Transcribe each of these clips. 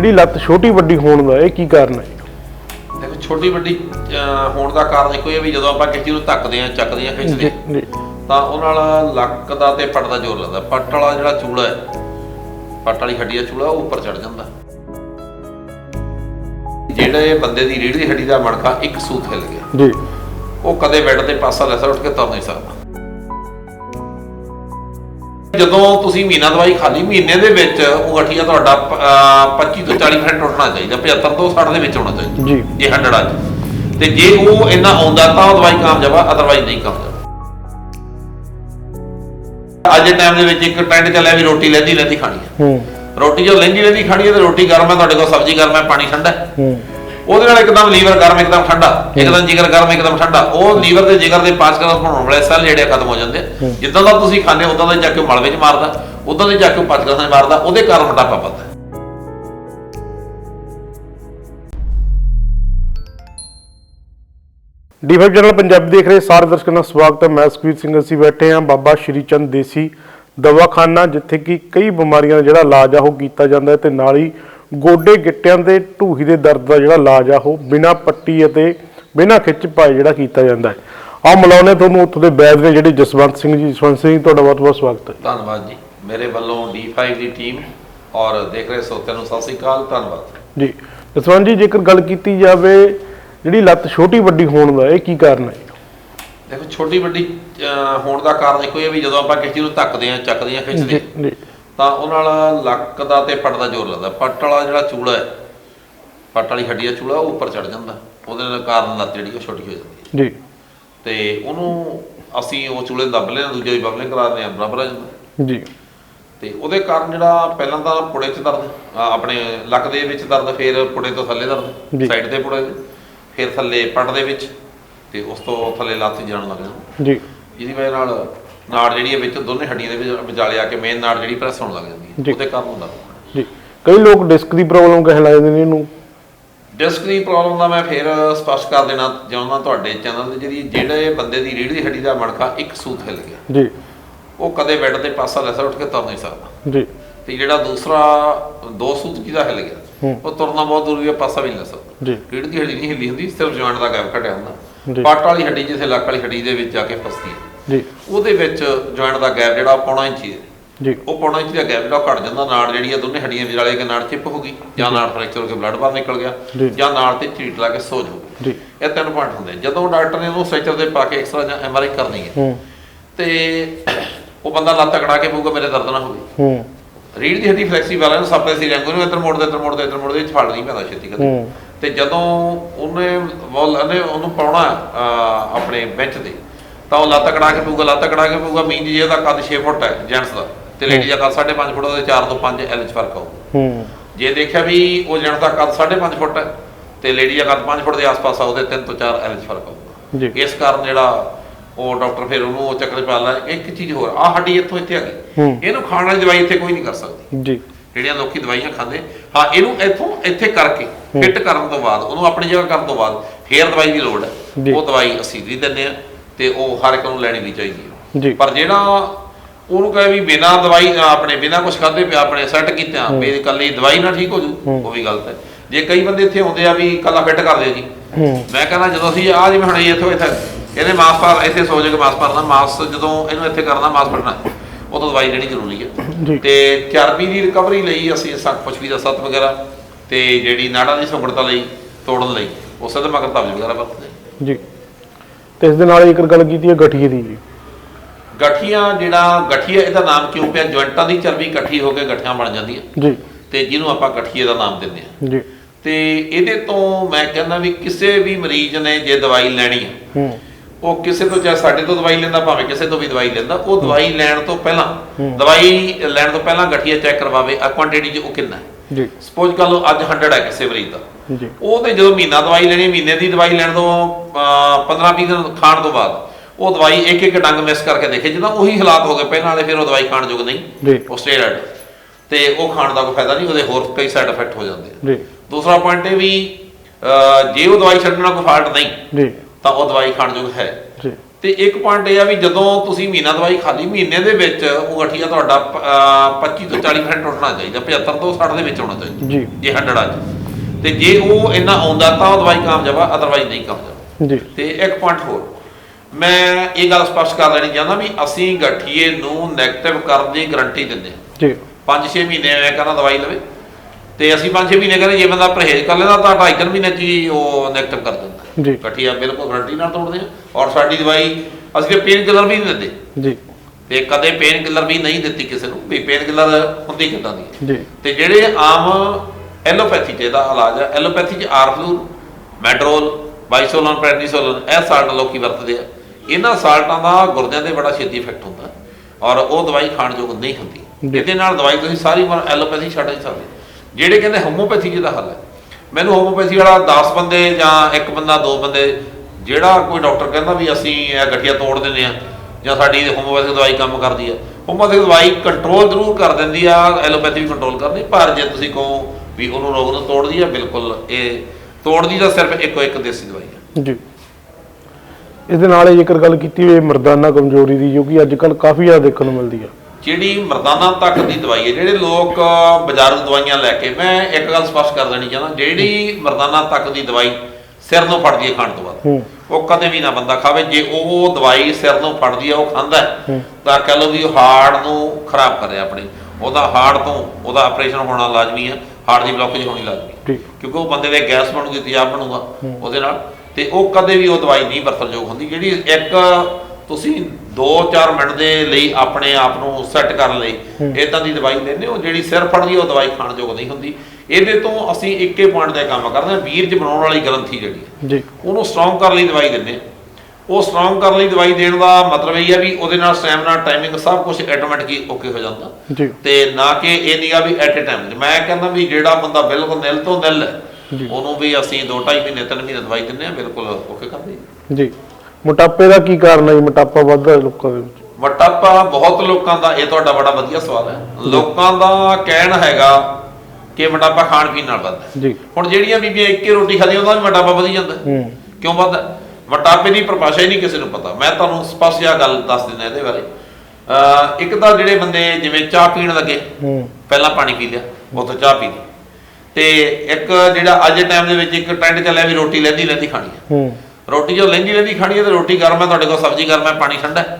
ਜਿਹੜੀ ਲੱਤ ਛੋਟੀ ਵੱਡੀ ਹੋਣ ਦਾ ਇਹ ਕੀ ਕਾਰਨ ਹੈ? ਦੇਖੋ ਛੋਟੀ ਵੱਡੀ ਅਹ, ਹੋਣ ਦਾ ਕਾਰਨ ਇੱਕੋ ਹੀ ਹੈ ਵੀ ਜਦੋਂ ਆਪਾਂ ਕਿਸੇ ਚੀਜ਼ ਨੂੰ ਧੱਕਦੇ ਆ ਚੱਕਦੇ ਆ ਖਿੱਚਦੇ ਜੀ ਤਾਂ ਉਹਨਾਂ ਨਾਲ ਲੱਕ ਦਾ ਤੇ ਪੱਟ ਦਾ ਜ਼ੋਰ ਲੱਗਦਾ। ਪੱਟ ਵਾਲਾ ਜਿਹੜਾ ਚੂੜਾ ਹੈ ਪੱਟ ਵਾਲੀ ਹੱਡੀ ਦਾ ਚੂੜਾ ਉਹ ਉੱਪਰ ਚੜ ਜਾਂਦਾ। ਜਿਹੜੇ ਬੰਦੇ ਦੀ ਰੀੜ੍ਹ ਦੀ ਹੱਡੀ ਦਾ ਮਣਕਾ ਇੱਕ ਸੂਤ ਹਿੱਲ ਗਿਆ। ਜੀ। ਉਹ ਕਦੇ ਬੈੱਡ ਤੇ ਪਾਸਾ ਲੈ ਸਕਦਾ ਉੱਠ ਕੇ ਤੁਰ ਨਹੀਂ ਸਕਦਾ। ਜਦੋਂ ਤੁਸੀਂ ਮਹੀਨਾ ਦਵਾਈ ਖਾਲੀ ਮਹੀਨੇ ਦੇ ਵਿੱਚ ਉਹ ਗਠੀਆ ਤੁਹਾਡਾ ਪ- ਅਹ 25 ਤੋਂ 40% ਟੁੱਟਣਾ ਚਾਹੀਦਾ 75 ਤੋਂ 60 ਦੇ ਵਿੱਚ ਹੋਣਾ ਚਾਹੀਦਾ। ਜੀ। ਜੇ 100 ਆ ਤੇ ਜੇ ਉਹ ਇੰਨਾ ਆਉਂਦਾ ਤਾਂ ਉਹ ਦਵਾਈ ਕਾਮਯਾਬ ਆ ਅਦਰਵਾਈਜ਼ ਨਹੀਂ ਕਾਮਯਾਬ। ਅੱਜ ਦੇ ਟਾਈਮ ਦੇ ਵਿੱਚ ਇੱਕ ਟ੍ਰੈਂਡ ਚੱਲਿਆ ਵੀ ਰੋਟੀ ਲੈਂਦੀ ਲੈਂਦੀ ਖਾਣੀ ਹੈ ਹੂੰ। ਰੋਟੀ ਜੋ ਲੈਂਦੀ ਲੈਂਦੀ ਖਾਣੀ ਹੈ ਤੇ ਰੋਟੀ ਗਰਮ ਹੈ ਤੁਹਾਡੇ ਕੋਲ ਸਬਜ਼ੀ ਗਰਮ ਹੈ ਪਾਣੀ ਠੰਡਾ ਹੈ ਹੂੰ। ਉਹਦੇ ਨਾਲ ਇੱਕਦਮ ਲੀਵਰ ਗਰਮ ਇੱਕਦਮ ਠੰਡਾ ਇੱਕਦਮ ਜਿਗਰ ਗਰਮ ਇੱਕਦਮ ਠੰਡਾ। ਉਹ ਲੀਵਰ ਤੇ ਜਿਗਰ ਦੇ ਪਾਸ ਕਰਨ ਬਣਾਉਣ ਵਾਲੇ ਸੈੱਲ ਜਿਹੜੇ ਖਤਮ ਹੋ ਜਾਂਦੇ। ਜਿੱਦਾਂ ਦਾ ਤੁਸੀਂ ਖਾਂਦੇ ਉਦਾਂ ਦਾ ਜਾ ਕੇ ਮਲ ਵਿੱਚ ਮਾਰਦਾ ਉਦਾਂ ਦਾ ਜਾ ਕੇ ਪਾਚਕਾਂ ਵਿੱਚ ਮਾਰਦਾ ਉਹਦੇ ਕਾਰਨ ਮੋਟਾਪਾ ਵੱਧਦਾ। ਡੀ5 ਚੈਨਲ ਪੰਜਾਬੀ ਦੇਖ ਰਹੇ ਸਾਰੇ ਦਰਸ਼ਕਾਂ ਦਾ ਸਵਾਗਤ ਹੈ। ਮੈਂ ਸੁਖਵੀਰ ਸਿੰਘ ਅਸੀਂ ਬੈਠੇ ਹਾਂ ਬਾਬਾ ਸ਼੍ਰੀ ਚੰਦ ਦੇਸੀ ਦਵਾਖਾਨਾ ਜਿੱਥੇ ਕਿ ਕਈ ਬਿਮਾਰੀਆਂ ਦਾ ਜਿਹੜਾ ਇਲਾਜ ਆ ਉਹ ਕੀਤਾ ਜਾਂਦਾ ਹੈ ਤੇ ਨਾਲ ਹੀ ਗੋਡੇ ਗਿੱਟਿਆਂ ਦੇ ਢੂਹੀ ਦੇ ਦਰਦ ਦਾ ਜਿਹੜਾ ਇਲਾਜ ਆ ਉਹ ਬਿਨਾਂ ਪੱਟੀ ਅਤੇ ਬਿਨਾਂ ਖਿੱਚ ਪਾਏ ਜਿਹੜਾ ਕੀਤਾ ਜਾਂਦਾ ਹੈ। ਆਓ ਮਿਲਾਉਂਦੇ ਤੁਹਾਨੂੰ ਉੱਥੋਂ ਦੇ ਵੈਦ ਨੇ ਜਿਹੜੇ ਜਸਵੰਤ ਸਿੰਘ ਜੀ। ਜਸਵੰਤ ਸਿੰਘ ਤੁਹਾਡਾ ਬਹੁਤ ਬਹੁਤ ਸਵਾਗਤ ਹੈ। ਧੰਨਵਾਦ ਜੀ। ਮੇਰੇ ਵੱਲੋਂ D5 ਦੀ ਟੀਮ ਔਰ ਦੇਖ ਰਹੇ ਸਰੋਤਿਆਂ ਨੂੰ ਸਤਿ ਸ੍ਰੀ ਅਕਾਲ ਧੰਨਵਾਦ। ਜੀ ਜਸਵੰਤ ਜੀ ਜੇਕਰ ਗੱਲ ਕੀਤੀ ਜਾਵੇ ਜਿਹੜੀ ਲੱਤ ਛੋਟੀ ਵੱਡੀ ਹੋਣ ਦਾ ਇਹ ਕੀ ਕਾਰਨ ਹੈ? ਦੇਖੋ ਛੋਟੀ ਵੱਡੀ ਹੋਣ ਦਾ ਕਾਰਨ ਇੱਕੋ ਹੀ ਹੈ ਵੀ ਜਦੋਂ ਆਪਾਂ ਕਿਸੇ ਚੀਜ਼ ਨੂੰ ਧੱਕਦੇ ਆ ਚੱਕਦੇ ਆ ਖਿੱਚਦੇ ਜੀ ਆ, ਜੀ। ਤਾਂ ਉਹਨਾਂ ਨਾਲ ਲੱਕ ਦਾ ਤੇ ਪੱਟ ਦਾ ਜ਼ੋਰ ਲੱਗਦਾ। ਪੱਟ ਵਾਲਾ ਜਿਹੜਾ ਚੂੜਾ ਹੈ ਪੱਟ ਵਾਲੀ ਹੱਡੀ ਦਾ ਚੂੜਾ ਉਹ ਉੱਪਰ ਚੜ ਜਾਂਦਾ। ਉਹਦੇ ਨਾਲ ਕਾਰਨ ਲੱਤ ਜਿਹੜੀ ਉਹ ਛੋਟੀ ਹੋ ਜਾਂਦੀ ਹੈ। ਜੀ। ਤੇ ਉਹਨੂੰ ਅਸੀਂ ਉਹ ਚੂਲੇ ਦੱਬ ਲੈਣਾ ਦੂਜੇ ਦੀ ਬਬਲੇ ਕਰਾ ਦਿੰਦੇ ਆ ਬਰਾਬਰ ਆ ਜਾਂਦਾ। ਜੀ। ਤੇ ਉਹਦੇ ਕਾਰਨ ਜਿਹੜਾ ਪਹਿਲਾਂ ਤਾਂ ਪੁੜੇ 'ਚ ਦਰਦ ਆਪਣੇ ਲੱਕ ਦੇ ਵਿੱਚ ਦਰਦ ਫਿਰ ਪੁੜੇ ਤੋਂ ਥੱਲੇ। ਦਰਦ ਸਾਈਡ ਤੇ ਪੁੜੇ ਦੇ ਫਿਰ ਥੱਲੇ ਪੱਟ ਦੇ ਵਿੱਚ ਤੇ ਉਸ ਤੋਂ ਥੱਲੇ ਲੱਤ ਜਾਣ ਲੱਗ ਜਾਂਦਾ। ਜੀ। ਜਿਹਦੀ ਵਜ੍ਹਾ ਨਾਲ ਨਾੜ ਜਿਹੜੀ ਹੈ ਵਿੱਚ ਦੋਨੇ ਹੱਡੀਆਂ ਦੇ ਵਿੱਚ ਵਿਚਾਲੇ ਆ ਕੇ ਮੇਨ ਨਾੜ ਜਿਹੜੀ ਪ੍ਰੈਸ ਹੋਣ ਲੱਗ ਜਾਂਦੀ। ਹੈ ਉਹਦੇ ਕਾਰਨ ਹੁੰਦਾ ਜੀ। ਕਈ ਲੋਕ ਡਿਸਕ ਦੀ ਪ੍ਰੋਬਲਮ ਕਹਿ ਲੱਗਦੇ ਨੇ ਇਹਨੂੰ। ਡਿਸਕ ਦੀ ਪ੍ਰੋਬਲਮ ਦਾ ਮੈਂ ਫਿਰ ਸਪਸ਼ਟ ਕਰ ਦੇਣਾ ਚਾਹੁੰਦਾ ਤੁਹਾਡੇ ਚੈਨਲ ਤੇ ਜਿਹੜੀ ਜਿਹੜੇ ਬੰਦੇ ਦੀ ਰੀੜ੍ਹ ਦੀ ਹੱਡੀ ਦਾ ਮਣਕਾ ਇੱਕ ਸੂਤ ਹਿੱਲ ਗਿਆ। ਜੀ। ਉਹ ਕਦੇ ਬੈੱਡ ਤੇ ਪਾਸਾ ਲੈ ਸਕਦਾ ਉੱਠ ਕੇ ਤੁਰ ਨਹੀਂ ਸਕਦਾ। ਜੀ। ਤੇ ਜਿਹੜਾ ਦੂਸਰਾ ਦੋ ਸੂਤ ਕਿਹਦਾ ਹਿੱਲ ਗਿਆ। ਉਹ ਤੁਰਨਾ ਬਹੁਤ ਦੂਰੀ ਹੈ ਪਾਸਾ ਵੀ ਨਹੀਂ ਲੈ ਸਕਦਾ। ਜੀ। ਰੀੜ ਦੀ ਹੱਡੀ ਨਹੀਂ ਹਿੱਲੀ ਹੁੰਦੀ ਸਿਰਫ ਜੁਆਇੰਟ ਦਾ ਗੈਪ ਘਟਿਆ। ਹੁੰਦਾ। ਪੱਟ ਵਾਲੀ ਹੱਡੀ ਜਿੱਥੇ ਲੱਕ ਵਾਲੀ ਹੱਡੀ ਦੇ ਵਿੱਚ ਜਾ ਕੇ ਫਸਦੀ ਹੈ। ਜੀ। ਉਹਦੇ ਵਿੱਚ ਜੁਆਇੰਟ ਦਾ ਗੈਪ ਜਿਹੜਾ ਉਹ ਪੌਣਾ ਇੰਚੀ ਹੈ। ਜੀ। ਉਹ ਪੌਣਾ ਇੰਚੀ ਦਾ ਗੈਪ ਜਿਹੜਾ ਘਟ ਜਾਂਦਾ ਨਾੜ ਜਿਹੜੀ ਆ ਦੋਨੇ ਹੱਡੀਆਂ ਵਿਚਾਲੇ ਕੇ ਨਾੜ ਚਿਪ ਹੋ ਗਈ ਜਾਂ ਨਾੜ ਫ੍ਰੈਕਚਰ ਹੋ ਕੇ ਬਲੱਡ ਬਾਹਰ ਨਿਕਲ ਗਿਆ ਜੀ। ਨਾੜ ਤੇ ਝੀਟ ਲਾ ਕੇ ਸੋਜ ਹੋ ਗਈ। ਜੀ। ਇਹ ਤਿੰਨ ਪੁਆਇੰਟ ਹੁੰਦੇ ਜਦੋਂ ਡਾਕਟਰ ਨੇ ਉਹਨੂੰ ਸਟ੍ਰੈਚਰ ਤੇ ਪਾ ਕੇ ਐਕਸਰਾ ਜਾਂ ਐਮਆਰਆਈ ਕਰਨੀ ਹੈ ਹੂੰ। ਤੇ ਉਹ ਬੰਦਾ ਲੱਤ ਅਕੜਾ ਕੇ ਪਊਗਾ ਮੇਰੇ ਦਰਦ ਨਾ ਹੋਵੇ। ਹੂੰ। ਰੀੜ ਦੀ ਹੱਡੀ ਫਲੈਕਸੀਬਲ ਹੈ ਸੱਪੇ ਸੀ ਰੰਗ ਨੂੰ ਇੱਧਰ ਮੋੜਦੇ ਇੱਧਰ ਮੋੜਦੇ ਇੱਧਰ ਮੋੜਦੇ ਵਿੱਚ ਫੜ ਨਹੀਂ ਪੈਂਦਾ ਛੇਤੀ ਕਦੇ। ਤੇ ਜਦੋਂ ਉਹਨੇ ਬੋਲ ਨੇ ਉਹਨੂੰ ਪਾਉਣਾ ਆਪਣੇ ਬੈਂਚ ਤੇ ਤਾਂ ਉਹ ਲੱਤ ਕੜਾ ਕੇ ਪਊਗਾ ਲੱਤ ਕੜਾ ਕੇ ਪਊਗਾ ਮੀਨ ਜੀ ਉਹਦਾ ਕੱਦ 6 ਫੁੱਟ ਹੈ ਜੈਂਟਸ ਦਾ। ਤੇ ਲੇਡੀ ਦਾ ਕੱਦ 5.5 ਫੁੱਟ ਉਹਦੇ 4 ਤੋਂ 5 ਐਲ ਚ ਫ਼ਰਕ ਆਊ ਹੂੰ। ਜੇ ਦੇਖਿਆ ਵੀ ਉਹ ਜੈਂਟਸ ਦਾ ਕੱਦ 5.5 ਫੁੱਟ ਹੈ ਤੇ ਲੇਡੀ ਦਾ ਕੱਦ 5 ਫੁੱਟ ਦੇ ਆਸ-ਪਾਸ ਆ ਉਹਦੇ 3 ਤੋਂ 4 ਐਲ ਚ ਫ਼ਰਕ ਆਊਗਾ। ਜੀ। ਇਸ ਕਾਰਨ ਜਿਹੜਾ ਉਹ ਡਾਕਟਰ ਫਿਰ ਉਹਨੂੰ ਉਹ ਚੱਕਰ ਪਾ ਲਾ ਇੱਕ ਚੀਜ਼ ਹੋਰ ਆ ਹੱਡੀ ਇੱਥੋਂ ਇੱਥੇ ਆ ਗਈ। ਇਹਨੂੰ ਖਾਣ ਵਾਲੀ ਦਵਾਈ ਇੱਥੇ ਕੋਈ ਨਹੀਂ ਕਰ ਸਕਦੀ। ਜੀ। ਜਿਹੜੀਆਂ ਲੋਕੀ ਦਵਾਈਆਂ ਖਾਂਦੇ ਹਾਂ ਇਹਨੂੰ ਇੱਥੋਂ ਇੱਥੇ ਕਰਕੇ ਫਿੱਟ ਕਰਨ ਤੋਂ ਬਾਅਦ ਉਹਨੂੰ ਆਪਣੀ ਜਗ੍ਹਾ ਕਰਨ ਤੋਂ ਬਾਅਦ ਫੇਰ ਦਵਾਈ ਦੀ ਲੋੜ। ਹੈ। ਉਹ ਦਵਾਈ ਅਸੀਂ ਵੀ ਦਿੰਦੇ ਆ ਤੇ ਉਹ ਹਰ ਇੱਕ ਨੂੰ ਲੈਣੀ ਵੀ ਚਾਹੀਦੀ ਹੈ। ਜੀ। ਪਰ ਜਿਹੜਾ ਉਹਨੂੰ ਕਹੇ ਵੀ ਬਿਨਾਂ ਦਵਾਈ ਆਪਣੇ ਬਿਨਾਂ ਕੁਝ ਖਾਦੇ ਪਿਆ ਆਪਣੇ ਸੈੱਟ ਕੀਤਿਆਂ ਵੀ ਇਕੱਲੀ ਦਵਾਈ ਨਾਲ ਠੀਕ ਹੋ ਜੂ ਉਹ ਵੀ ਗਲਤ ਹੈ। ਜੇ ਕਈ ਬੰਦੇ ਇੱਥੇ ਆਉਂਦੇ ਆ ਵੀ ਇਕੱਲਾ ਫਿੱਟ ਕਰ ਦਿਓ ਜੀ। ਮੈਂ ਕਹਿੰਦਾ ਜਦੋਂ ਅਸੀਂ ਆ ਜਿਵੇਂ ਹੁਣ ਇੱਥੋਂ ਇੱਥੇ ਇਹਨੇ ਮਾਸ ਪਰ ਇੱਥੇ ਸੋਚ ਕੇ ਮਾਸ ਭਰਨਾ ਮਾਸ ਜਦੋਂ ਇਹਨੂੰ ਇੱਥੇ ਕਰਨਾ ਮਾਸ ਭਰਨਾ ਉਦੋਂ ਦਵਾਈ ਲੈਣੀ ਜ਼ਰੂਰੀ ਹੈ। ਤੇ ਚਰਬੀ ਦੀ ਰਿਕਵਰੀ ਲਈ ਅਸੀਂ ਸੱਕ ਪੁਛਵੀ ਦਾ ਸੱਤ ਵਗੈਰਾ ਤੇ ਜਿਹੜੀ ਨਾੜਾਂ ਦੀ ਸੁੰਗੜਤਾ ਲਈ ਤੋੜਨ ਲਈ ਉਸੇ ਦੇ ਮਗਰ ਤਬਜ ਵਗੈਰਾ ਵਰਤਦੇ ਜੀ। ਤੇ ਇਸ ਦੇ ਨਾਲ ਇੱਕ ਗੱਲ ਕੀਤੀ ਹੈ ਗਠੀਏ ਦੀ ਜੀ। ਗਠੀਆਂ ਜਿਹੜਾ ਗਠੀਆ ਇਹਦਾ ਨਾਮ ਕਿਉਂ ਪਿਆ? ਜੁਆਇੰਟਾਂ ਦੀ ਚਰਬੀ ਇਕੱਠੀ ਹੋ ਕੇ ਗਠੀਆਂ ਬਣ ਜਾਂਦੀਆਂ। ਜੀ। ਤੇ ਜਿਹਨੂੰ ਆਪਾਂ ਗਠੀਏ ਦਾ ਨਾਮ ਦਿੰਦੇ ਆ ਜੀ। ਤੇ ਇਹਦੇ ਤੋਂ ਮੈਂ ਕਹਿੰਦਾ ਵੀ ਕਿਸੇ ਵੀ ਮਰੀਜ਼ ਨੇ ਜੇ ਦਵਾਈ ਲੈਣੀ ਹੈ ਉਹ ਕਿਸੇ ਤੋਂ ਚਾਹੇ ਸਾਡੇ ਤੋਂ ਦਵਾਈ ਲੈਂਦਾ ਭਾਵੇਂ ਕਿਸੇ ਤੋਂ ਵੀ ਦਵਾਈ ਲੈਂਦਾ ਉਹ ਦਵਾਈ ਲੈਣ ਤੋਂ ਪਹਿਲਾਂ ਦਵਾਈ ਲੈਣ ਤੋਂ ਪਹਿਲਾਂ ਗਠੀਆ ਚੈੱਕ ਕਰਵਾਵੇ ਆ ਕੁਆਂਟੀਟੀ ਚ ਉਹ ਕਿੰਨਾ ਜੀ। ਸਪੋਜ਼ ਕਰ ਲਓ ਅੱਜ 100 ਹੈ ਕਿਸੇ ਮਰੀਜ਼ ਦਾ। ਜੀ। ਉਹ ਤੇ ਜਦੋਂ ਮਹੀਨਾ ਦਵਾਈ ਲੈਣੀ ਮਹੀਨੇ ਦੀ ਦਵਾਈ ਲੈਣ ਤੋਂ 15-20 ਦਿਨ ਖਾਣ ਤੋਂ ਬਾਅਦ ਉਹ ਦਵਾਈ ਇੱਕ ਇੱਕ ਡੰਗ ਮਿਸ ਕਰਕੇ ਦੇਖੇ ਜਦੋਂ ਉਹੀ ਹਾਲਾਤ ਹੋ ਗਏ ਪਹਿਲਾਂ ਵਾਲੇ ਫਿਰ ਉਹ ਦਵਾਈ ਖਾਣ ਯੋਗ ਨਹੀਂ ਜੀ। ਉਹ ਸਟੇਰੋਇਡ ਤੇ ਉਹ ਖਾਣ ਦਾ ਕੋਈ ਫਾਇਦਾ ਨਹੀਂ ਉਹਦੇ ਹੋਰ ਕਈ ਸਾਈਡ ਇਫੈਕਟ ਹੋ ਜਾਂਦੇ ਜੀ। ਦੂਸਰਾ ਪੁਆਇੰਟ ਇਹ ਵੀ ਜੇ ਉਹ ਦਵਾਈ ਛੱਡਣਾ ਕੋਈ ਫਾਲਟ ਨਹੀਂ ਜੀ। ਤਾਂ ਉਹ ਦਵਾਈ ਖਾਣ ਯੋਗ ਹੈ। ਜੀ। ਤੇ ਇੱਕ ਪੁਆਇੰਟ ਇਹ ਆ ਵੀ ਜਦੋਂ ਤੁਸੀਂ ਮਹੀਨਾ ਦਵਾਈ ਖਾਲੀ ਮਹੀਨੇ ਦੇ ਵਿੱਚ ਉਹ ਗਠੀਆ ਤੁਹਾਡਾ ਪ- ਅਹ 25 ਤੋਂ 40% ਉੱਠਣਾ ਚਾਹੀਦਾ 75 ਤੋਂ 60 ਦੇ ਵਿੱਚ ਹੋਣਾ ਚਾਹੀਦਾ ਜੀ। ਜੇ 100 ਚ ਤੇ ਜੇ ਉਹ ਇੰਨਾ ਆਉਂਦਾ ਤਾਂ ਉਹ ਦਵਾਈ ਕਾਮਯਾਬ ਆ ਅਦਰਵਾਈਜ਼ ਨਹੀਂ ਕਾਮਯਾਬ। ਜੀ। ਤੇ ਇੱਕ ਪੁਆਇੰਟ ਹੋਰ ਮੈਂ ਇਹ ਗੱਲ ਸਪਸ਼ਟ ਕਰ ਲੈਣੀ ਚਾਹੁੰਦਾ ਵੀ ਅਸੀਂ ਗਠੀਏ ਨੂੰ ਨੈਗੇਟਿਵ ਕਰਨ ਦੀ ਗਾਰੰਟੀ ਦਿੰਦੇ ਜੀ। 5-6 ਮਹੀਨੇ ਐਵੇਂ ਕਹਿੰਦਾ ਦਵਾਈ ਲਵੇ। ਤੇ ਅਸੀਂ 5-6 ਮਹੀਨੇ ਕਹਿੰਦੇ ਜੇ ਬੰਦਾ ਪਰਹੇਜ਼ ਕਰ ਲੈਂਦਾ ਤਾਂ 2.5 ਮਹੀਨੇ ਚ ਹੀ ਉਹ ਨੈਗੇਟਿਵ ਕਰ ਦਿੰਦਾ। ਜੀ। ਗਠੀਆ ਬਿਲਕੁਲ ਗਾਰੰਟੀ ਨਾਲ ਤੋੜਦੇ ਆ ਔਰ ਸਾਡੀ ਦਵਾਈ ਅਸੀਂ ਤੇ ਪੇਨ ਕਿਲਰ ਵੀ ਨਹੀਂ ਦਿੰਦੇ। ਜੀ। ਤੇ ਕਦੇ ਪੇਨ ਕਿਲਰ ਵੀ ਨਹੀਂ ਦਿੱਤੀ ਕਿਸੇ ਨੂੰ ਵੀ ਪੇਨ ਕਿਲਰ ਹੁੰਦੀ ਕਿੱਦਾਂ ਦੀ। ਜੀ। ਤੇ ਜਿਹੜੇ ਆਮ ਐਲੋਪੈਥੀ ਚ ਇਹਦਾ ਇਲਾਜ ਹੈ ਐਲੋਪੈਥੀ ਚ ਆਰਫਲੂਰ ਮੈਡਰੋਲ ਬਾਈਸੋਲਨ ਪ੍ਰੈਡਨੀਸੋਲਨ ਇਹ ਸਾਲਟ ਲੋਕੀ ਵਰਤਦੇ ਆ। ਇਹਨਾਂ ਸਾਲਟਾਂ ਦਾ ਗੁਰਦਿਆਂ ਤੇ ਬੜਾ ਛੇਤੀ ਇਫੈਕਟ ਹੁੰਦਾ। ਔਰ ਉਹ ਦਵਾਈ ਖਾਣ ਯੋਗ ਨਹੀਂ ਹੁੰਦੀ। ਇਹਦੇ ਨਾਲ ਦਵਾਈ ਤੁਸੀਂ ਸਾਰੀ ਉਮਰ ਐਲੋਪੈਥੀ ਛੱਡ ਨਹੀਂ ਸਕਦੇ। ਜਿਹੜੇ ਕਹਿੰਦੇ ਹੋਮੋਪੈਥੀ ਜਿਹਦਾ ਹੱਲ ਹੈ। ਮੈਨੂੰ ਹੋਮੋਪੈਥੀ ਵਾਲਾ 10 ਬੰਦੇ ਜਾਂ ਇੱਕ ਬੰਦਾ ਦੋ ਬੰਦੇ ਜਿਹੜਾ ਕੋਈ ਡਾਕਟਰ ਕਹਿੰਦਾ ਵੀ ਅਸੀਂ ਇਹ ਗਠੀਆ ਤੋੜ ਦਿੰਦੇ ਆ ਜਾਂ ਸਾਡੀ ਹੋਮੋਪੈਥਿਕ ਦਵਾਈ ਕੰਮ ਕਰਦੀ ਹੈ। ਹੋਮੋਪੈਥਿਕ ਦਵਾਈ ਕੰਟਰੋਲ ਜ਼ਰੂਰ ਕਰ ਦਿੰਦੀ ਆ ਐਲੋਪੈਥੀ ਵੀ ਕੰਟਰੋਲ ਕਰਦੀ ਪਰ ਜੇ ਤੁਸੀਂ ਕਹੋ ਵੀ ਉਹਨੂੰ ਰੋਗ ਨੂੰ ਤੋੜਦੀ ਆ ਬਿਲਕੁਲ। ਇਹ ਤੋੜਦੀ ਤਾਂ ਸਿਰਫ ਇੱਕੋ ਇੱਕ ਦੇਸੀ ਦਵਾਈ ਹੈ ਜੀ। ਇਹਦੇ ਨਾਲ ਹੀ ਜੇਕਰ ਗੱਲ ਕੀਤੀ ਹੋਵੇ ਮਰਦਾਨਾ ਕਮਜ਼ੋਰੀ ਦੀ ਜੋ ਕਿ ਅੱਜ ਕੱਲ ਕਾਫੀ ਜ਼ਿਆਦਾ ਦੇਖਣ ਨੂੰ ਮਿਲਦੀ ਆ। ਜਿਹੜੀ ਮਰਦਾਨਾ ਤੱਕ ਦੀ ਦਵਾਈ ਹੈ ਜਿਹੜੇ ਲੋਕ ਬਾਜ਼ਾਰੂ ਦਵਾਈਆਂ ਲੈ ਕੇ ਮੈਂ ਇੱਕ ਗੱਲ ਸਪਸ਼ਟ ਕਰ ਦੇਣੀ ਚਾਹੁੰਦਾ ਜਿਹੜੀ ਮਰਦਾਨਾ ਤੱਕ ਦੀ ਦਵਾਈ ਸਿਰ ਨੂੰ ਫੜਦੀ ਹੈ ਖਾਣ ਤੋਂ ਬਾਅਦ ਉਹ ਕਦੇ ਵੀ ਨਾ ਬੰਦਾ ਖਾਵੇ। ਜੇ ਉਹ ਦਵਾਈ ਸਿਰ ਨੂੰ ਫੜਦੀ ਹੈ ਉਹ ਖਾਂਦਾ। ਤਾਂ ਕਹ ਲਓ ਵੀ ਉਹ ਹਾਰਟ ਨੂੰ ਖਰਾਬ ਕਰ ਰਿਹਾ ਆਪਣੀ। ਉਹਦਾ ਹਾਰਟ ਤੋਂ ਉਹਦਾ ਆਪਰੇਸ਼ਨ ਹੋਣਾ ਲਾਜ਼ਮੀ ਹੈ ਹਾਰਟ ਦੀ ਬਲੌਕੇਜ ਹੋਣੀ ਹੈ। ਠੀਕ। ਕਿਉਂਕਿ ਉਹ ਬੰਦੇ ਦੇ ਗੈਸ ਬਣੂਗੀ ਤੇਜ਼ਾਬ ਬਣੂਗਾ ਉਹਦੇ ਨਾਲ। ਤੇ ਉਹ ਕਦੇ ਵੀ ਉਹ ਦਵਾਈ ਨਹੀਂ ਵਰਤਣਯੋਗ ਹੁੰਦੀ। ਜਿਹੜੀ ਇੱਕ ਤੁਸੀਂ 2-4 ਮਿੰਟ ਦੇ ਲਈ ਆਪਣੇ ਆਪ ਨੂੰ ਸੈੱਟ ਕਰਨ ਲਈ ਇਦਾਂ ਦੀ ਦਵਾਈ ਲੈਂਦੇ ਹੋ ਜਿਹੜੀ ਸਿਰ ਫੜਦੀ ਉਹ ਦਵਾਈ ਖਾਣ ਯੋਗ ਨਹੀਂ ਹੁੰਦੀ। ਇਹਦੇ ਤੋਂ ਅਸੀਂ ਇੱਕੇ ਪੁਆਇੰਟ ਦਾ ਕੰਮ ਕਰਦੇ ਹਾਂ। ਵੀਰਜ ਬਣਾਉਣ ਵਾਲੀ ਗ੍ਰੰਥੀ ਜਿਹੜੀ ਜੀ। ਉਹਨੂੰ ਸਟਰੋਂਗ ਕਰਨ ਲਈ ਦਵਾਈ ਦਿੰਦੇ ਹਾਂ। ਉਹ ਸਟਰੋਂਗ ਕਰਨ ਲਈ ਦਵਾਈ ਦੇਣ ਦਾ ਮਤਲਬ ਇਹ ਹੈ ਵੀ ਉਹਦੇ ਨਾਲ ਸਟੈਮਿਨਾ ਟਾਈਮਿੰਗ ਸਭ ਕੁਝ ਆਟੋਮੈਟਿਕਲੀ ਓਕੇ ਹੋ ਜਾਂਦਾ। ਤੇ ਨਾ ਕਿ ਇਹ ਨਹੀਂਗਾ ਵੀ ਐਟ ਅ ਟਾਈਮ ਮੈਂ ਕਹਿੰਦਾ ਵੀ ਜਿਹੜਾ ਬੰਦਾ ਬਿਲਕੁਲ ਨਿਲ ਤੋਂ ਨਿਲ ਹੈ। ਉਹਨੂੰ ਵੀ ਅਸੀਂ 2.5 ਮਹੀਨੇ 3 ਮਹੀਨੇ ਦਵਾਈ ਦਿੰਦੇ ਆ ਬਿਲਕੁਲ ਓਕੇ ਕਰਦੇ। ਜੀ। ਮੋਟਾਪੇ ਦਾ ਕੀ ਕਾਰਨ ਹੈ ਮੋਟਾਪਾ ਵੱਧਦਾ ਹੈ ਲੋਕਾਂ ਦੇ ਵਿੱਚ। ਮੋਟਾਪਾ ਬਹੁਤ ਲੋਕਾਂ ਦਾ ਇਹ ਤੁਹਾਡਾ ਬੜਾ ਵਧੀਆ ਸਵਾਲ ਹੈ। ਲੋਕਾਂ ਦਾ ਕਹਿਣ ਹੈਗਾ ਕਿ ਮੋਟਾਪਾ ਖਾਣ ਪੀਣ ਨਾਲ ਵੱਧਦਾ। ਜੀ। ਹੁਣ ਜਿਹੜੀਆਂ ਬੀਬੀਆਂ ਇੱਕੇ ਰੋਟੀ ਖਾਂਦੀਆਂ ਉਹਦਾ ਵੀ ਮੋਟਾਪਾ ਵਧੀ ਜਾਂਦਾ ਕਿਉਂ ਵੱਧਦਾ ਮੋਟਾਪੇ ਦੀ ਪਰਿਭਾਸ਼ਾ ਹੀ ਨਹੀਂ ਕਿਸੇ ਨੂੰ ਪਤਾ। ਮੈਂ ਤੁਹਾਨੂੰ ਸਪਸ਼ਟ ਜਿਹਾ ਗੱਲ ਦੱਸ ਦਿੰਦਾ ਇਹਦੇ ਬਾਰੇ। ਇੱਕ ਤਾਂ ਜਿਹੜੇ ਬੰਦੇ ਜਿਵੇਂ ਚਾਹ ਪੀਣ ਲੱਗੇ ਪਹਿਲਾਂ ਪਾਣੀ ਪੀ ਲਿਆ ਉਦੋਂ ਚਾਹ ਪੀ ਲਈ। ਤੇ ਇੱਕ ਜਿਹੜਾ ਅੱਜ ਦੇ ਟਾਈਮ ਦੇ ਵਿੱਚ ਇੱਕ ਟ੍ਰੈਂਡ ਚੱਲਿਆ ਵੀ ਰੋਟੀ ਲੈਂਦੀ ਲੈਂਦੀ ਖਾਣੀ ਹੈ। ਰੋਟੀ ਜੋ ਲੈਂਦੀ ਲੈਂਦੀ ਖਾਣੀ ਹੈ ਤੇ ਰੋਟੀ ਗਰਮ ਹੈ ਤੁਹਾਡੇ ਕੋਲ ਸਬਜ਼ੀ ਗਰਮ ਹੈ ਪਾਣੀ ਠੰਡਾ ਹੈ।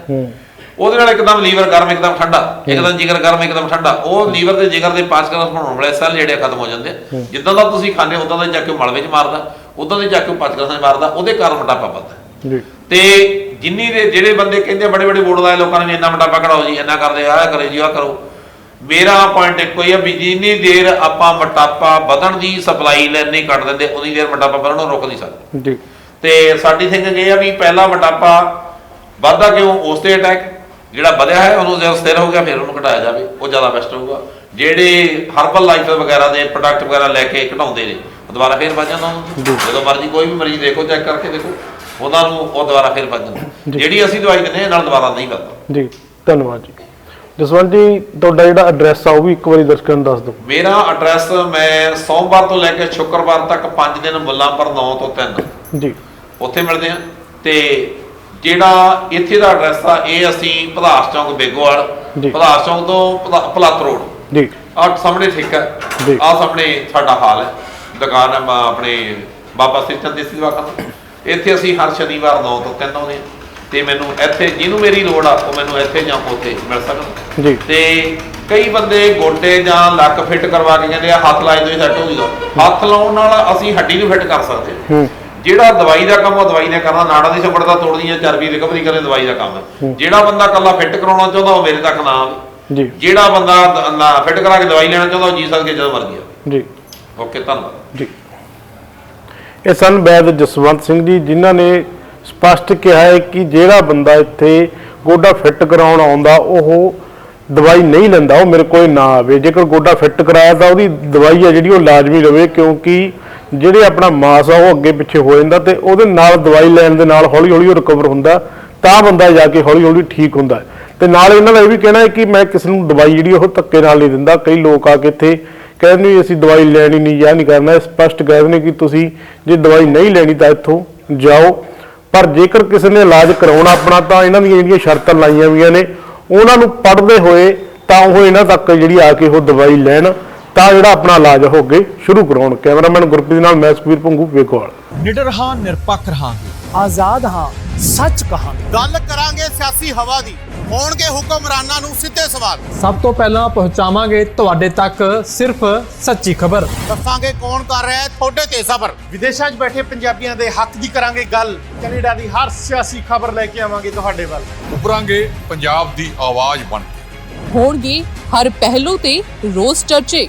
ਉਹਦੇ ਨਾਲ ਇੱਕਦਮ ਲੀਵਰ ਗਰਮ ਇੱਕਦਮ ਠੰਡਾ। ਇੱਕਦਮ ਜਿਗਰ ਗਰਮ ਇੱਕਦਮ ਠੰਡਾ। ਉਹ ਲੀਵਰ ਤੇ ਜਿਗਰ ਦੇ ਪਾਸ ਕਰਨ ਬਣਾਉਣ ਵਾਲੇ ਸੈੱਲ ਜਿਹੜੇ ਖਤਮ ਹੋ ਜਾਂਦੇ। ਜਿੱਦਾਂ ਦਾ ਤੁਸੀਂ ਖਾਂਦੇ ਉਦਾਂ ਦਾ ਜਾ ਕੇ ਉਹ ਮਲ ਵਿੱਚ ਮਾਰਦਾ। ਉਦਾਂ ਦੇ ਜਾ ਕੇ ਪਾਸ ਕਰਨ ਮਾਰਦਾ ਉਹਦੇ ਕਾਰਨ ਮੋਟਾਪਾ ਵੱਧਦਾ। ਜੀ। ਤੇ ਜਿੰਨੀ ਦੇ ਜਿਹੜੇ ਬੰਦੇ ਕਹਿੰਦੇ ਬੜੇ ਬੜੇ ਬੋਰਡ ਲਾਏ ਲੋਕਾਂ ਨੇ ਇੰਨਾ ਮੋਟਾਪਾ ਘਟਾਓ ਜੀ ਇੰਨਾ ਕਰਦੇ ਆਹ ਕਰੇ ਜੀ ਆਹ ਕਰੋ। ਮੇਰਾ ਪੁਆਇੰਟ ਇੱਕੋ ਹੀ ਆ ਵੀ ਜਿੰਨੀ ਦੇਰ ਆਪਾਂ ਮੋਟਾਪਾ ਵਧਣ ਦੀ ਸਪਲਾਈ ਲੈਣ ਨਹੀਂ ਕੱਢ ਦਿੰਦੇ ਉਨੀ ਦੇਰ ਮੋਟਾਪਾ ਵਧਣੋਂ ਰੋਕ ਨਹੀਂ ਸਕਦੇ। ਜੀ। ਤੇ ਸਾਡੀ ਥਿੰਕਿੰਗ ਇਹ ਆ ਵੀ ਪਹਿਲਾ ਮੋਟਾਪਾ ਵੱਧਦਾ ਕਿਉਂ? ਉਸ ਤੇ ਅਟੈਕ ਜਿਹੜਾ ਵਧਿਆ ਹੈ ਉਹਨੂੰ ਜਦੋਂ ਸਥਿਰ ਹੋ ਗਿਆ ਫਿਰ ਉਹਨੂੰ ਘਟਾਇਆ ਜਾਵੇ। ਉਹ ਜ਼ਿਆਦਾ ਬੈਸਟ ਹੋਊਗਾ। ਜਿਹੜੇ ਹਰਬਲ ਲਾਈਫ ਵਗੈਰਾ ਦੇ ਪ੍ਰੋਡਕਟ ਵਗੈਰਾ ਲੈ ਕੇ ਘਟਾਉਂਦੇ ਨੇ ਉਹ ਦੁਬਾਰਾ ਫਿਰ ਜਾਂਦਾ ਉਹਨਾਂ ਨੂੰ। ਜਦੋਂ ਮਰਜ਼ੀ ਕੋਈ ਵੀ ਮਰੀਜ਼ ਦੇਖੋ ਚੈੱਕ ਕਰਕੇ ਦੇਖੋ ਉਹਨਾਂ ਨੂੰ ਉਹ ਦੁਬਾਰਾ ਫਿਰ ਵੱਧ ਜਾਂਦਾ। ਜਿਹੜੀ ਅਸੀਂ ਦਵਾਈ ਦਿੰਦੇ ਨਾਲ ਦੁਬਾਰਾ ਨਹੀਂ ਵੱਧਦਾ ਜੀ ਧੰਨਵਾਦ ਜੀ। ਜਸਵੰਤ ਜੀ ਤੁਹਾਡਾ ਜਿਹੜਾ ਐਡਰੈਸ ਆ ਉਹ ਵੀ ਇੱਕ ਵਾਰੀ ਦਰਸ਼ਕਾਂ ਨੂੰ ਦੱਸ ਦਿਓ। ਮੇਰਾ ਐਡਰੈਸ ਮੈਂ ਸੋਮਵਾਰ ਤੋਂ ਲੈ ਕੇ ਸ਼ੁੱਕਰਵਾਰ ਤੱਕ 5 ਦਿਨ ਮੁੱਲਾਂਪੁਰ 9 ਤੋਂ 3 ਜੀ। ਉੱਥੇ ਮਿਲਦੇ ਆ ਤੇ ਜਿਹੜਾ ਇੱਥੇ ਦਾ ਐਡਰੈਸ ਆ ਇਹ ਅਸੀਂ ਭਦਾਸ ਚੌਂਕ ਬੇਗੋਵਾਲ। ਭਦਾਸ ਚੌਂਕ ਤੋਂ ਭਲੱਤ ਰੋਡ। ਜੀ। ਆਹ ਸਾਹਮਣੇ ਠੇਕਾ ਜੀ। ਆ ਸਾਹਮਣੇ ਸਾਡਾ ਹਾਲ ਹੈ। ਦੁਕਾਨ ਹੈ ਮ- ਆਪਣੇ ਬਾਬਾ ਸ੍ਰੀ ਚੰਦ ਦੇਸੀ ਦਵਾਖਾਨਾ ਇੱਥੇ ਅਸੀਂ ਹਰ ਸ਼ਨੀਵਾਰ 9 ਤੋਂ 3 ਆਉਂਦੇ ਹਾਂ। ਤੇ ਮੈਨੂੰ ਇੱਥੇ ਜਿਹਨੂੰ ਮੇਰੀ ਲੋੜ ਆ ਉਹ ਮੈਨੂੰ ਇੱਥੇ ਜਾਂ ਉੱਥੇ ਮਿਲ ਸਕਣ। ਜੀ। ਤੇ ਕਈ ਬੰਦੇ ਗੋਡੇ ਜਾਂ ਲੱਕ ਫਿੱਟ ਕਰਵਾ ਕੇ ਕਹਿੰਦੇ ਆ ਹੱਥ ਲਾਏ ਤੋਂ ਹੀ ਸੈੱਟ ਹੋ ਜੂਗਾ ਹੱਥ ਲਾਉਣ ਨਾਲ ਅਸੀਂ ਹੱਡੀ ਨੂੰ ਫਿੱਟ ਕਰ ਸਕਦੇ ਹਾਂ। ਹੂੰ। ਜਿਹੜਾ ਦਵਾਈ ਦਾ ਕੰਮ ਉਹ ਦਵਾਈ ਨੇ ਕਰਨਾ। ਨਾੜਾਂ ਦੀ ਸੰਪਰਦਾ ਤੋੜਦੀਆਂ ਚਰਬੀ ਰਿਕਵਰੀ ਕਰਨ ਦਵਾਈ ਦਾ ਕੰਮ ਹੈ। ਜਿਹੜਾ ਬੰਦਾ ਕੱਲਾ ਫਿੱਟ ਕਰਾਉਣਾ ਚਾਹੁੰਦਾ ਉਹ ਮੇਰੇ ਤੱਕ ਨਾ ਆਵੇ। ਜੀ। ਜਿਹੜਾ ਬੰਦਾ ਫਿੱਟ ਕਰਾ ਕੇ ਦਵਾਈ ਲੈਣਾ ਚਾਹੁੰਦਾ ਉਹ ਜੀ ਸਕੇ ਜਦੋਂ ਮਰਜ਼ੀ ਆਵੇ ਜੀ। ਓਕੇ ਧੰਨਵਾਦ। ਜੀ। ਇਹ ਸਨ ਵੈਦ ਜਸਵੰਤ ਸਿੰਘ ਜੀ ਜਿਨ੍ਹਾਂ ਨੇ ਸਪਸ਼ਟ ਕਿਹਾ ਹੈ ਕਿ ਜਿਹੜਾ ਬੰਦਾ ਇੱਥੇ ਗੋਡਾ ਫਿੱਟ ਕਰਾਉਣ ਆਉਂਦਾ ਉਹ ਦਵਾਈ ਨਹੀਂ ਲੈਂਦਾ ਉਹ ਮੇਰੇ ਕੋਲ ਨਾ ਆਵੇ। ਜੇਕਰ ਗੋਡਾ ਫਿੱਟ ਕਰਾਇਆ ਤਾਂ ਉਹਦੀ ਦਵਾਈ ਹੈ ਜਿਹੜੀ ਉਹ ਲਾਜ਼ਮੀ ਲਵੇ ਕਿਉਂਕਿ ਜਿਹੜੇ ਆਪਣਾ ਮਾਸ ਆ ਉਹ ਅੱਗੇ ਪਿੱਛੇ ਹੋ ਜਾਂਦਾ ਤੇ ਉਹਦੇ ਨਾਲ ਦਵਾਈ ਲੈਣ ਦੇ ਨਾਲ ਹੌਲੀ ਹੌਲੀ ਉਹ ਰਿਕਵਰ ਹੁੰਦਾ ਤਾਂ ਬੰਦਾ ਜਾ ਕੇ ਹੌਲੀ ਹੌਲੀ ਠੀਕ ਹੁੰਦਾ। ਤੇ ਨਾਲ ਇਹਨਾਂ ਦਾ ਇਹ ਵੀ ਕਹਿਣਾ ਹੈ ਕਿ ਮੈਂ ਕਿਸੇ ਨੂੰ ਦਵਾਈ ਜਿਹੜੀ ਉਹ ਧੱਕੇ ਨਾਲ ਨਹੀਂ ਦਿੰਦਾ। ਕਈ ਲੋਕ ਆ ਕੇ ਇੱਥੇ ਕਹਿੰਦੇ ਵੀ ਅਸੀਂ ਦਵਾਈ ਲੈਣੀ ਨਹੀਂ ਜਾਂ ਨਹੀਂ ਕਰਨਾ। ਇਹ ਸਪਸ਼ਟ ਕਹਿ ਦਿੰਦੇ ਕਿ ਤੁਸੀਂ ਜੇ ਦਵਾਈ ਨਹੀਂ ਲੈਣੀ ਤਾਂ ਇੱਥੋਂ ਜਾਓ। ਪਰ ਜੇਕਰ ਕਿਸੇ ਨੇ ਇਲਾਜ ਕਰਾਉਣਾ ਆਪਣਾ ਤਾਂ ਇਹਨਾਂ ਦੀਆਂ ਜਿਹੜੀਆਂ ਸ਼ਰਤਾਂ ਲਾਈਆਂ ਹੋਈਆਂ ਨੇ, ਉਹਨਾਂ ਨੂੰ ਪੜ੍ਹਦੇ ਹੋਏ ਤਾਂ ਉਹ ਇਹਨਾਂ ਤੱਕ ਜਿਹੜੀ ਆ ਕੇ ਉਹ ਦਵਾਈ ਲੈਣ। ਤਾਂ ਜਿਹੜਾ ਆਪਣਾ ਇਲਾਜ ਹੋ ਅੱਗੇ ਸ਼ੁਰੂ ਕਰਾਉਣ। ਕੈਮਰਾਮੈਨ ਗੁਰਪ੍ਰੀਤ ਨਾਲ ਮੈਂ ਸੁਖਬੀਰ ਭੰਗੂ ਵੇਖੋਵਾਲ ਨਿਡਰ ਹਾਂ ਨਿਰਪੱਖ ਰਹਾਂਗੇ। ਆਜ਼ਾਦ ਹਾਂ ਸੱਚ ਕਹਾਂਗੇ। ਗੱਲ ਕਰਾਂਗੇ ਸਿਆਸੀ ਹਵਾ ਦੀ। ਹੋਣਗੇ ਹੁਕਮਰਾਨਾਂ ਨੂੰ ਸਿੱਧੇ ਸਵਾਲ। ਸਭ ਤੋਂ ਪਹਿਲਾਂ ਪਹੁੰਚਾਵਾਂਗੇ ਤੁਹਾਡੇ ਤੱਕ ਸਿਰਫ ਸੱਚੀ ਖਬਰ। ਦੱਸਾਂਗੇ ਕੌਣ ਕਰ ਰਿਹਾ ਹੈ ਤੁਹਾਡੇ ਤੇ ਸਬਰ। ਵਿਦੇਸ਼ਾਂ 'ਚ ਬੈਠੇ ਪੰਜਾਬੀਆਂ ਦੇ ਹੱਕ ਦੀ ਕਰਾਂਗੇ ਗੱਲ। ਕੈਨੇਡਾ ਦੀ ਹਰ ਸਿਆਸੀ ਖਬਰ ਲੈ ਕੇ ਆਵਾਂਗੇ ਤੁਹਾਡੇ ਵੱਲ। ਉਭਰਾਂਗੇ ਪੰਜਾਬ ਦੀ ਆਵਾਜ਼ ਬਣ ਕੇ। ਹੋਣਗੇ ਹਰ ਪਹਿਲੂ ਤੇ ਰੋਜ਼ ਚਰਚੇ।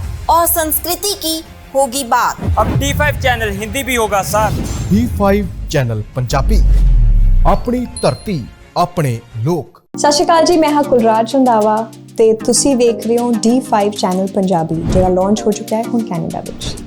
और संस्कृति की होगी बात अब D5 चैनल हिंदी भी होगा सर D5 ਚੈਨਲ ਪੰਜਾਬੀ ਆਪਣੀ ਧਰਤੀ ਆਪਣੇ ਲੋਕ ਸਤਿ ਸ਼੍ਰੀ ਅਕਾਲ ਜੀ ਮੈਂ ਹਾਂ ਕੁਲਰਾਜ ਰੰਦਾਵਾ ਤੇ ਤੁਸੀਂ ਵੇਖ ਰਹੇ ਹੋ D5 ਚੈਨਲ ਪੰਜਾਬੀ ਜਿਹੜਾ ਲਾਂਚ ਹੋ ਚੁੱਕਾ ਹੈ ਹੁਣ ਕੈਨੇਡਾ ਵਿੱਚ